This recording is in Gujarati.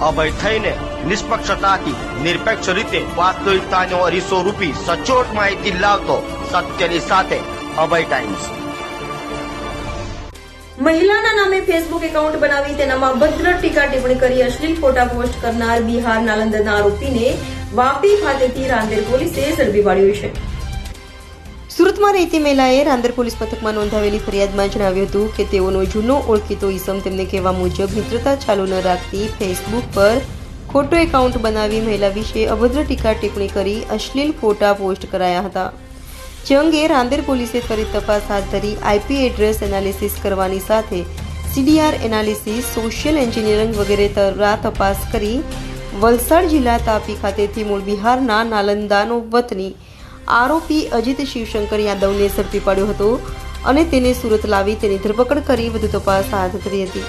અભય થઈને નિષ્પક્ષતાથી, નિરપેક્ષ રીતે વાસ્તવિકતાનો અરીસો રૂપી સચોટ માહિતી લાવતો સત્યની સાથે અભય ટાઈમ્સ મહિલાના નામે ફેસબુક એકાઉન્ટ બનાવી તેનામાં ભદ્ર ટીકા ટિપ્પણી કરી અશ્લીલ ફોટા પોસ્ટ કરનાર બિહાર નાલંદાના આરોપીને વાપી ખાતેથી રાંદેર પોલીસે ઝડપી પાડ્યો છે. સુરતમાં રહેતી મહિલાએ રાંદર પોલીસ મથકમાં નોંધાવેલી ફરિયાદમાં જણાવ્યું હતું કે તેઓનો જૂનો ઓળખીતો ઈસમ તેમને કહેવા મુજબ મિત્રતા ચાલુ ન રાખતી ફેસબુક પર ખોટો એકાઉન્ટ બનાવી મહિલા વિશે અભદ્ર ટીકા ટિપ્પણી કરી અશ્લીલ ફોટા પોસ્ટ કરાયા હતા. જે અંગે રાંદેર પોલીસે ત્વરિત તપાસ હાથ ધરી આઈપી એડ્રેસ એનાલિસિસ કરવાની સાથે સીડીઆર એનાલિસિસ, સોશિયલ એન્જિનિયરિંગ વગેરે તરા તપાસ કરી વલસાડ જિલ્લા તાપી ખાતેથી મૂળ બિહારના નાલંદાનો વતની આરોપી અજીત શિવશંકર યાદવને ઝડપી પાડ્યો હતો અને તેને સુરત લાવી તેની ધરપકડ કરી વધુ તપાસ હાથ ધરી હતી.